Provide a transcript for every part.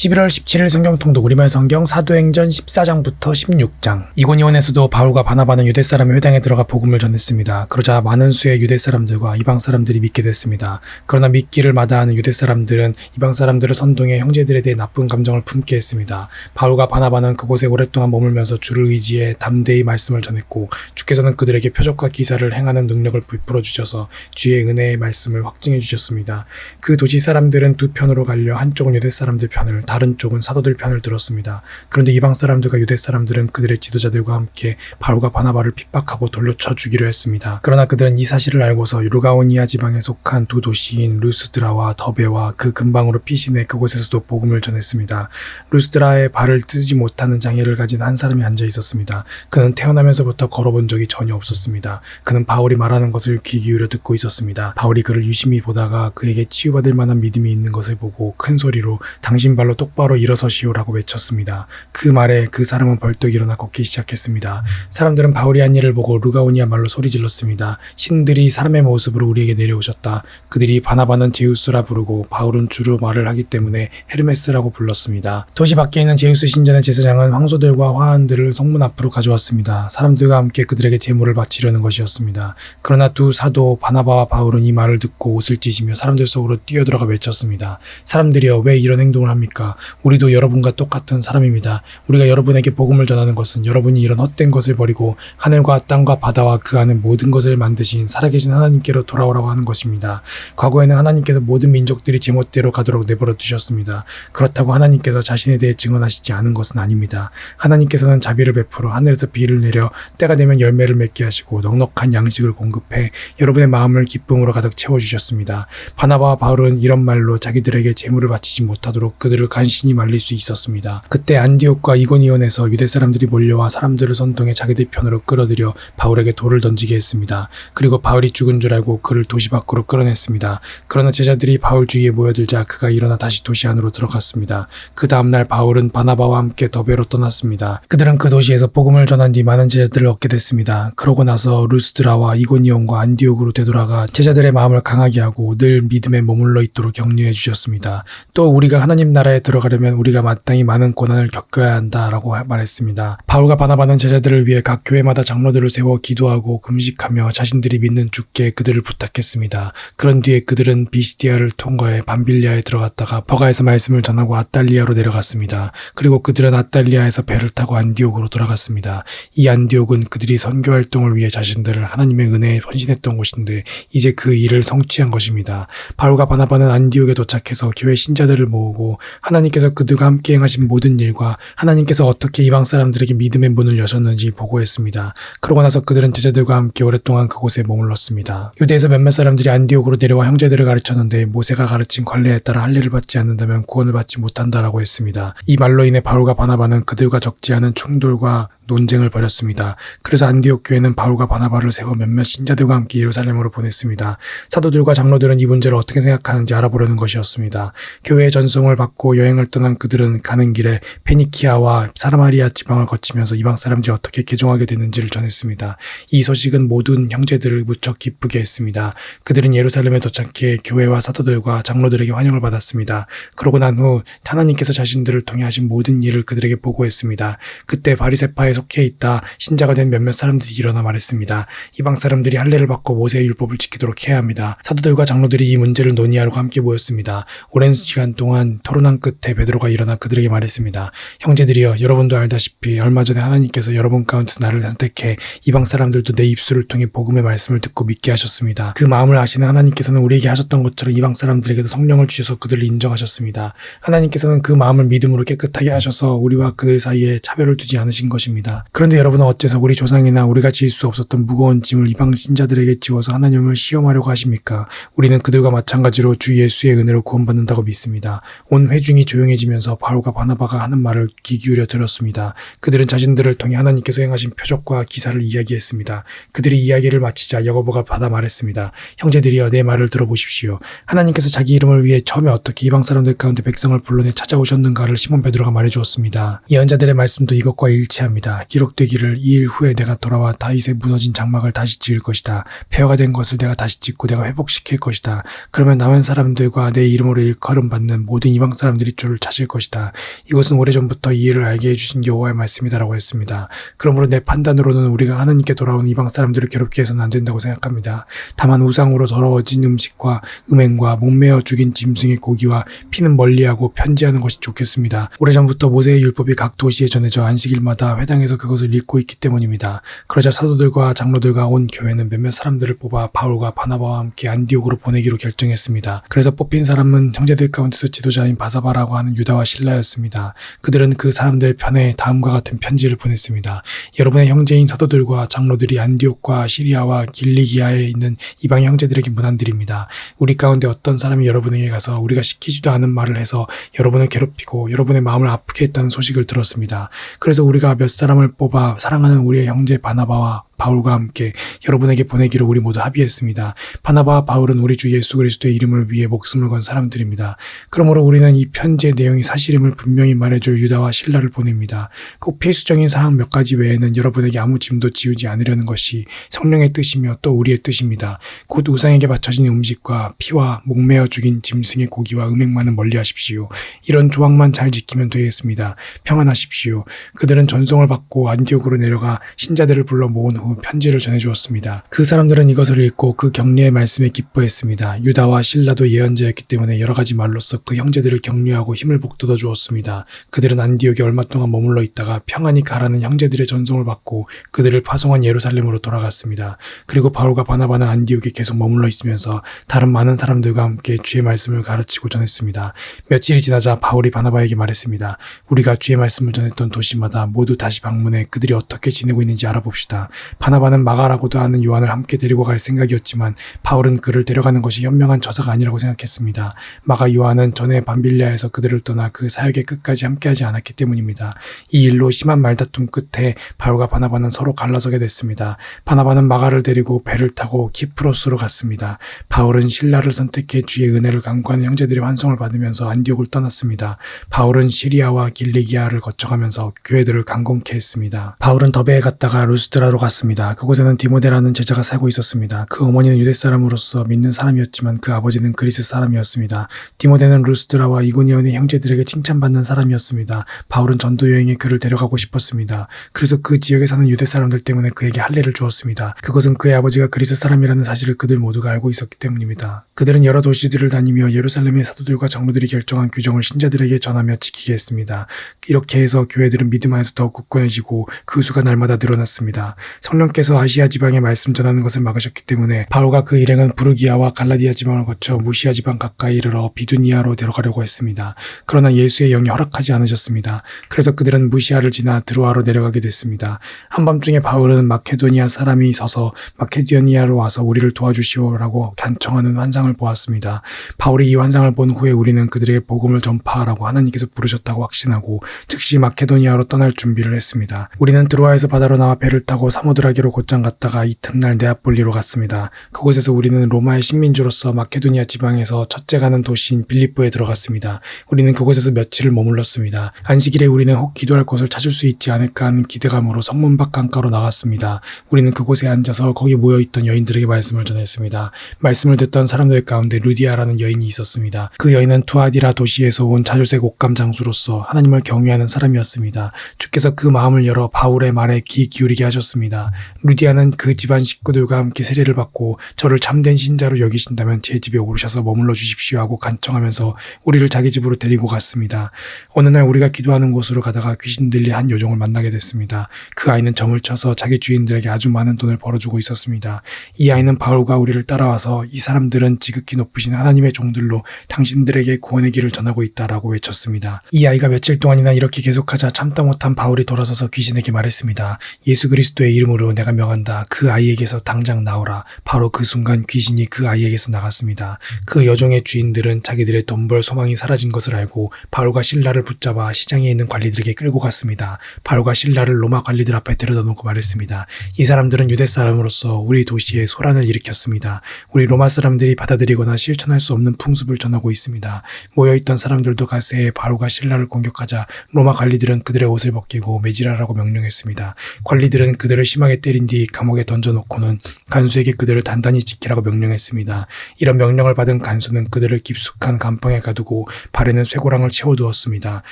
11월 17일 성경통독 우리말 성경 사도행전 14장부터 16장 이고니온에서도 바울과 바나바는 유대 사람의 회당에 들어가 복음을 전했습니다. 그러자 많은 수의 유대 사람들과 이방 사람들이 믿게 됐습니다. 그러나 믿기를 마다하는 유대 사람들은 이방 사람들을 선동해 형제들에 대해 나쁜 감정을 품게 했습니다. 바울과 바나바는 그곳에 오랫동안 머물면서 주를 의지해 담대히 말씀을 전했고 주께서는 그들에게 표적과 기사를 행하는 능력을 베풀어 주셔서 주의 은혜의 말씀을 확증해 주셨습니다. 그 도시 사람들은 두 편으로 갈려 한쪽은 유대 사람들 편을 다른 쪽은 사도들 편을 들었습니다. 그런데 이방 사람들과 유대 사람들은 그들의 지도자들과 함께 바울과 바나바를 핍박하고 돌려쳐 주기로 했습니다. 그러나 그들은 이 사실을 알고서 루가오니아 지방에 속한 두 도시인 루스드라와 더베와 그 근방으로 피신해 그곳에서도 복음을 전했습니다. 루스드라에 발을 뜨지 못하는 장애를 가진 한 사람이 앉아 있었습니다. 그는 태어나면서부터 걸어본 적이 전혀 없었습니다. 그는 바울이 말하는 것을 귀 기울여 듣고 있었습니다. 바울이 그를 유심히 보다가 그에게 치유받을 만한 믿음이 있는 것을 보고 큰 소리로 당신 발로 똑바로 일어서시오라고 외쳤습니다. 그 말에 그 사람은 벌떡 일어나 걷기 시작했습니다. 사람들은 바울이 한 일을 보고 루가오니아 말로 소리 질렀습니다. 신들이 사람의 모습으로 우리에게 내려오셨다. 그들이 바나바는 제우스라 부르고 바울은 주로 말을 하기 때문에 헤르메스라고 불렀습니다. 도시 밖에 있는 제우스 신전의 제사장은 황소들과 화환들을 성문 앞으로 가져왔습니다. 사람들과 함께 그들에게 제물을 바치려는 것이었습니다. 그러나 두 사도 바나바와 바울은 이 말을 듣고 옷을 찢으며 사람들 속으로 뛰어들어가 외쳤습니다. 사람들이여 왜 이런 행동을 합니까? 우리도 여러분과 똑같은 사람입니다. 우리가 여러분에게 복음을 전하는 것은 여러분이 이런 헛된 것을 버리고 하늘과 땅과 바다와 그 안에 모든 것을 만드신 살아계신 하나님께로 돌아오라고 하는 것입니다. 과거에는 하나님께서 모든 민족들이 제멋대로 가도록 내버려 두셨습니다. 그렇다고 하나님께서 자신에 대해 증언하시지 않은 것은 아닙니다. 하나님께서는 자비를 베풀어 하늘에서 비를 내려 때가 되면 열매를 맺게 하시고 넉넉한 양식을 공급해 여러분의 마음을 기쁨으로 가득 채워주셨습니다. 바나바와 바울은 이런 말로 자기들에게 재물을 바치지 못하도록 그들을 간신히 말릴 수 있었습니다. 그때 안디옥과 이고니온에서 유대 사람들이 몰려와 사람들을 선동해 자기들 편으로 끌어들여 바울에게 돌을 던지게 했습니다. 그리고 바울이 죽은 줄 알고 그를 도시 밖으로 끌어냈습니다. 그러나 제자들이 바울 주위에 모여들자 그가 일어나 다시 도시 안으로 들어갔습니다. 그 다음날 바울은 바나바와 함께 더베로 떠났습니다. 그들은 그 도시에서 복음을 전한 뒤 많은 제자들을 얻게 됐습니다. 그러고 나서 루스드라와 이고니온과 안디옥으로 되돌아가 제자들의 마음을 강하게 하고 늘 믿음에 머물러 있도록 격려해 주셨습니다. 또 우리가 하나님 나라에 들어가려면 우리가 마땅히 많은 고난을 겪어야 한다라고 말했습니다. 바울과 바나바는 제자들을 위해 각 교회마다 장로들을 세워 기도하고 금식하며 자신들이 믿는 주께 그들을 부탁했습니다. 그런 뒤에 그들은 비시디아를 통과해 밤빌리아에 들어갔다가 버가에서 말씀을 전하고 아달리아로 내려갔습니다. 그리고 그들은 아달리아에서 배를 타고 안디옥으로 돌아갔습니다. 이 안디옥은 그들이 선교 활동을 위해 자신들을 하나님의 은혜에 헌신했던 곳인데 이제 그 일을 성취한 것입니다. 바울과 바나바는 안디옥에 도착해서 교회 신자들을 모으고 하나님께서 그들과 함께 행하신 모든 일과 하나님께서 어떻게 이방 사람들에게 믿음의 문을 여셨는지 보고했습니다. 그러고 나서 그들은 제자들과 함께 오랫동안 그곳에 머물렀습니다. 유대에서 몇몇 사람들이 안디옥으로 내려와 형제들을 가르쳤는데 모세가 가르친 관례에 따라 할례를 받지 않는다면 구원을 받지 못한다라고 했습니다. 이 말로 인해 바울과 바나바는 그들과 적지 않은 충돌과 논쟁을 벌였습니다. 그래서 안디옥 교회는 바울과 바나바를 세워 몇몇 신자들과 함께 예루살렘으로 보냈습니다. 사도들과 장로들은 이 문제를 어떻게 생각하는지 알아보려는 것이었습니다. 교회의 전송을 받고 여행을 떠난 그들은 가는 길에 페니키아와 사마리아 지방을 거치면서 이방 사람들이 어떻게 개종하게 됐는지를 전했습니다. 이 소식은 모든 형제들을 무척 기쁘게 했습니다. 그들은 예루살렘에 도착해 교회와 사도들과 장로들에게 환영을 받았습니다. 그러고 난 후 하나님께서 자신들을 통해 하신 모든 일을 그들에게 보고했습니다. 그때 바리세파에 속해 있다 신자가 된 몇몇 사람들이 일어나 말했습니다. 이방 사람들이 할례를 받고 모세의 율법을 지키도록 해야 합니다. 사도들과 장로들이 이 문제를 논의하러 함께 모였습니다. 오랜 시간 동안 토론한 끝에 베드로가 일어나 그들에게 말했습니다. 형제들이여 여러분도 알다시피 얼마 전에 하나님께서 여러분 가운데서 나를 선택해 이방 사람들도 내 입술을 통해 복음의 말씀을 듣고 믿게 하셨습니다. 그 마음을 아시는 하나님께서는 우리에게 하셨던 것처럼 이방 사람들에게도 성령을 주셔서 그들을 인정하셨습니다. 하나님께서는 그 마음을 믿음으로 깨끗하게 하셔서 우리와 그들 사이에 차별을 두지 않으신 것입니다. 그런데 여러분은 어째서 우리 조상이나 우리가 질수 없었던 무거운 짐을 이방 신자들에게 지워서 하나님을 시험하려고 하십니까? 우리는 그들과 마찬가지로 주 예수의 은혜로 구원받는다고 믿습니다. 온 회중이 조용해지면서 바울과 바나바가 하는 말을 귀 기울여 들었습니다. 그들은 자신들을 통해 하나님께서 행하신 표적과 기사를 이야기했습니다. 그들이 이야기를 마치자 야고보가 받아 말했습니다. 형제들이여 내 말을 들어보십시오. 하나님께서 자기 이름을 위해 처음에 어떻게 이방 사람들 가운데 백성을 불러내 찾아오셨는가를 시몬 베드로가 말해주었습니다. 예언자들의 말씀도 이것과 일치합니다. 기록되기를 이 일 후에 내가 돌아와 다윗의 무너진 장막을 다시 지을 것이다. 폐허가 된 것을 내가 다시 짓고 내가 회복시킬 것이다. 그러면 남은 사람들과 내 이름으로 일컬음 받는 모든 이방 사람들이 주를 찾을 것이다. 이것은 오래전부터 이 일을 알게 해주신 여호와의 말씀이다라고 했습니다. 그러므로 내 판단으로는 우리가 하나님께 돌아온 이방 사람들을 괴롭게 해서는 안 된다고 생각합니다. 다만 우상으로 더러워진 음식과 음행과 목매어 죽인 짐승의 고기와 피는 멀리하고 편지하는 것이 좋겠습니다. 오래전부터 모세의 율법이 각 도시에 전해져 안식일마다 회당 에서 그것을 읽고 있기 때문입니다. 그러자 사도들과 장로들과 온 교회는 몇몇 사람들을 뽑아 바울과 바나바와 함께 안디옥으로 보내기로 결정했습니다. 그래서 뽑힌 사람은 형제들 가운데서 지도자인 바사바라고 하는 유다와 신라였습니다. 그들은 그 사람들 편에 다음과 같은 편지를 보냈습니다. 여러분의 형제인 사도들과 장로들이 안디옥과 시리아와 길리기아에 있는 이방 형제들에게 문안드립니다. 우리 가운데 어떤 사람이 여러분에게 가서 우리가 시키지도 않은 말을 해서 여러분을 괴롭히고 여러분의 마음을 아프게 했다는 소식을 들었습니다. 그래서 우리가 몇 사람을 뽑아 사랑하는 우리의 형제 바나바와 바울과 함께 여러분에게 보내기로 우리 모두 합의했습니다. 바나바와 바울은 우리 주 예수 그리스도의 이름을 위해 목숨을 건 사람들입니다. 그러므로 우리는 이 편지의 내용이 사실임을 분명히 말해줄 유다와 신라를 보냅니다. 꼭 필수적인 사항 몇 가지 외에는 여러분에게 아무 짐도 지우지 않으려는 것이 성령의 뜻이며 또 우리의 뜻입니다. 곧 우상에게 바쳐진 음식과 피와 목매어 죽인 짐승의 고기와 음행만은 멀리하십시오. 이런 조항만 잘 지키면 되겠습니다. 평안하십시오. 그들은 전송을 받고 안디옥으로 내려가 신자들을 불러 모은 후 편지를 전해주었습니다. 그 사람들은 이것을 읽고 그 격려의 말씀에 기뻐했습니다. 유다와 신라도 예언자였기 때문에 여러 가지 말로써 그 형제들을 격려하고 힘을 북돋아 주었습니다. 그들은 안디옥에 얼마 동안 머물러 있다가 평안히 가라는 형제들의 전송을 받고 그들을 파송한 예루살렘으로 돌아갔습니다. 그리고 바울과 바나바는 안디옥에 계속 머물러 있으면서 다른 많은 사람들과 함께 주의 말씀을 가르치고 전했습니다. 며칠이 지나자 바울이 바나바에게 말했습니다. 우리가 주의 말씀을 전했던 도시마다 모두 다시 방문해 그들이 어떻게 지내고 있는지 알아봅시다. 바나바는 마가라고도 하는 요한을 함께 데리고 갈 생각이었지만 바울은 그를 데려가는 것이 현명한 저사가 아니라고 생각했습니다. 마가 요한은 전에 밤빌리아에서 그들을 떠나 그 사역의 끝까지 함께하지 않았기 때문입니다. 이 일로 심한 말다툼 끝에 바울과 바나바는 서로 갈라서게 됐습니다. 바나바는 마가를 데리고 배를 타고 키프로스로 갔습니다. 바울은 신라를 선택해 주의 은혜를 강구하는 형제들의 환송을 받으면서 안디옥을 떠났습니다. 바울은 시리아와 길리기아를 거쳐가면서 교회들을 강건케 했습니다. 바울은 더베에 갔다가 루스드라로 갔습니다. 그곳에는 디모데라는 제자가 살고 있었습니다. 그 어머니는 유대 사람으로서 믿는 사람이었지만 그 아버지는 그리스 사람이었습니다. 디모데는 루스드라와 이고니온의 형제들에게 칭찬받는 사람이었습니다. 바울은 전도 여행에 그를 데려가고 싶었습니다. 그래서 그 지역에 사는 유대 사람들 때문에 그에게 할례를 주었습니다. 그것은 그의 아버지가 그리스 사람이라는 사실을 그들 모두가 알고 있었기 때문입니다. 그들은 여러 도시들을 다니며 예루살렘의 사도들과 장로들이 결정한 규정을 신자들에게 전하며 지키게 했습니다. 이렇게 해서 교회들은 믿음 안에서 더욱 굳건해지고 그 수가 날마다 늘어났습니다. 성령 께서 아시아 지방에 말씀 전하는 것을 막으셨기 때문에 바울과 그 일행은 부르기아와 갈라디아 지방을 거쳐 무시아 지방 가까이 이르러 비두니아로 데려가려고 했습니다. 그러나 예수의 영이 허락하지 않으셨습니다. 그래서 그들은 무시아를 지나 드로아로 내려가게 됐습니다. 한밤중에 바울은 마케도니아 사람이 서서 마케도니아로 와서 우리를 도와주시오라고 간청하는 환상을 보았습니다. 바울이 이 환상을 본 후에 우리는 그들에게 복음을 전파하라고 하나님께서 부르셨다고 확신하고 즉시 마케도니아로 떠날 준비를 했습니다. 우리는 드로아에서 바다로 나와 배를 타고 사모드 라기로 곧장 갔다가 이튿날 네아폴리로 갔습니다. 그곳에서 우리는 로마의 식민지로서 마케도니아 지방에서 첫째 가는 도시인 빌립보에 들어갔습니다. 우리는 그곳에서 며칠을 머물렀습니다. 안식일에 우리는 혹 기도할 곳을 찾을 수 있지 않을까 하는 기대감으로 성문 밖 강가로 나갔습니다. 우리는 그곳에 앉아서 거기 모여있던 여인들에게 말씀을 전했습니다. 말씀을 듣던 사람들 가운데 루디아라는 여인이 있었습니다. 그 여인은 투아디라 도시에서 온 자주색 옷감 장수로서 하나님을 경외하는 사람이었습니다. 주께서 그 마음을 열어 바울의 말에 귀 기울이게 하셨습니다. 루디아는 그 집안 식구들과 함께 세례를 받고 저를 참된 신자로 여기신다면 제 집에 오르셔서 머물러 주십시오 하고 간청하면서 우리를 자기 집으로 데리고 갔습니다. 어느 날 우리가 기도하는 곳으로 가다가 귀신 들린 한 요정을 만나게 됐습니다. 그 아이는 점을 쳐서 자기 주인들에게 아주 많은 돈을 벌어주고 있었습니다. 이 아이는 바울과 우리를 따라와서 이 사람들은 지극히 높으신 하나님의 종들로 당신들에게 구원의 길을 전하고 있다라고 외쳤습니다. 이 아이가 며칠 동안이나 이렇게 계속하자 참다 못한 바울이 돌아서서 귀신에게 말했습니다. 예수 그리스도의 이름으로 내가 명한다. 그 아이에게서 당장 나오라. 바로 그 순간 귀신이 그 아이에게서 나갔습니다. 그 여종의 주인들은 자기들의 돈 벌 소망이 사라진 것을 알고 바울과 신라를 붙잡아 시장에 있는 관리들에게 끌고 갔습니다. 바울과 신라를 로마 관리들 앞에 데려다 놓고 말했습니다. 이 사람들은 유대 사람으로서 우리 도시에 소란을 일으켰습니다. 우리 로마 사람들이 받아들이거나 실천할 수 없는 풍습을 전하고 있습니다. 모여있던 사람들도 가세에 바울과 신라를 공격하자 로마 관리들은 그들의 옷을 벗기고 매질하라고 명령했습니다. 관리들은 그들을 심하게 심하게 때린 뒤 감옥에 던져놓고는 간수에게 그들을 단단히 지키라고 명령했습니다. 이런 명령을 받은 간수는 그들을 깊숙한 감방에 가두고 발에는 쇠고랑을 채워두었습니다.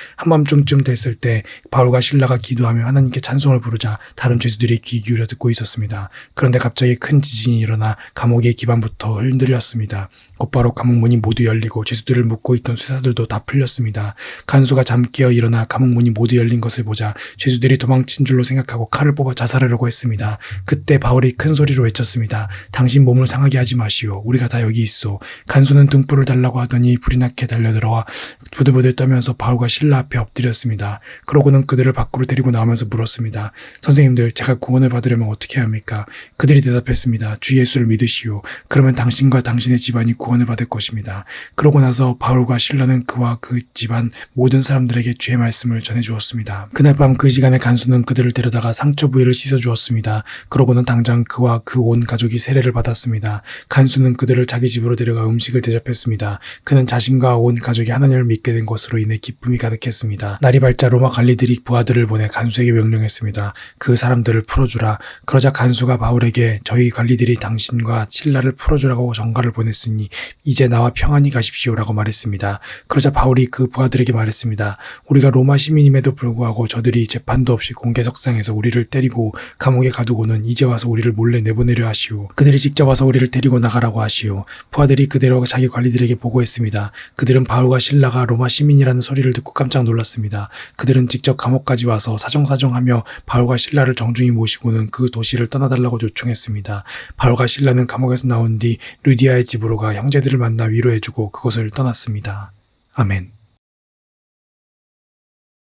한밤중쯤 됐을 때 바울과 신라가 기도하며 하나님께 찬송을 부르자 다른 죄수들이 귀 기울여 듣고 있었습니다. 그런데 갑자기 큰 지진이 일어나 감옥의 기반부터 흔들렸습니다. 곧바로 감옥 문이 모두 열리고 죄수들을 묶고 있던 쇠사들도 다 풀렸습니다. 간수가 잠깨어 일어나 감옥 문이 모두 열린 것을 보자 죄수들이 도망친 줄로 생각하고 칼을 뽑아 자살하려고 했습니다. 그때 바울이 큰 소리로 외쳤습니다. 당신 몸을 상하게 하지 마시오. 우리가 다 여기 있어. 간수는 등불을 달라고 하더니 불이 나게 달려들어와 부들부들 떨면서 바울과 신라 앞에 엎드렸습니다. 그러고는 그들을 밖으로 데리고 나오면서 물었습니다. 선생님들, 제가 구원을 받으려면 어떻게 해야 합니까? 그들이 대답했습니다. 주 예수를 믿으시오. 그러면 당신과 당신의 집안이 구원을 받을 것입니다. 그러고 나서 바울과 신라는 그와 그 집안 모든 사람들에게 주의 말씀을 전해 주었습니다. 그날 밤 그 시간에 간수는 그들을 데려다가 상처 부위를 씻어 주었습니다. 그러고는 당장 그와 그 온 가족이 세례를 받았습니다. 간수는 그들을 자기 집으로 데려가 음식을 대접했습니다. 그는 자신과 온 가족이 하나님을 믿게 된 것으로 인해 기쁨이 가득했습니다. 날이 밝자 로마 관리들이 부하들을 보내 간수에게 명령했습니다. 그 사람들을 풀어주라. 그러자 간수가 바울에게 저희 관리들이 당신과 신라를 풀어주라고 전가를 보냈으니 이제 나와 평안히 가십시오라고 말했습니다. 그러자 바울이 그 부하들에게 말했습니다. 우리가 로마 시민임에도 불구하고 저들이 재판도 없이 공개석상에서 우리를 때리고 감옥에 가두고는 이제 와서 우리를 몰래 내보내려 하시오. 그들이 직접 와서 우리를 데리고 나가라고 하시오. 부하들이 그대로 자기 관리들에게 보고했습니다. 그들은 바울과 신라가 로마 시민이라는 소리를 듣고 깜짝 놀랐습니다. 그들은 직접 감옥까지 와서 사정사정하며 바울과 신라를 정중히 모시고는 그 도시를 떠나달라고 요청했습니다. 바울과 신라는 감옥에서 나온 뒤 루디아의 집으로 가 형제들을 만나 위로해주고 그곳을 떠났습니다. 아멘.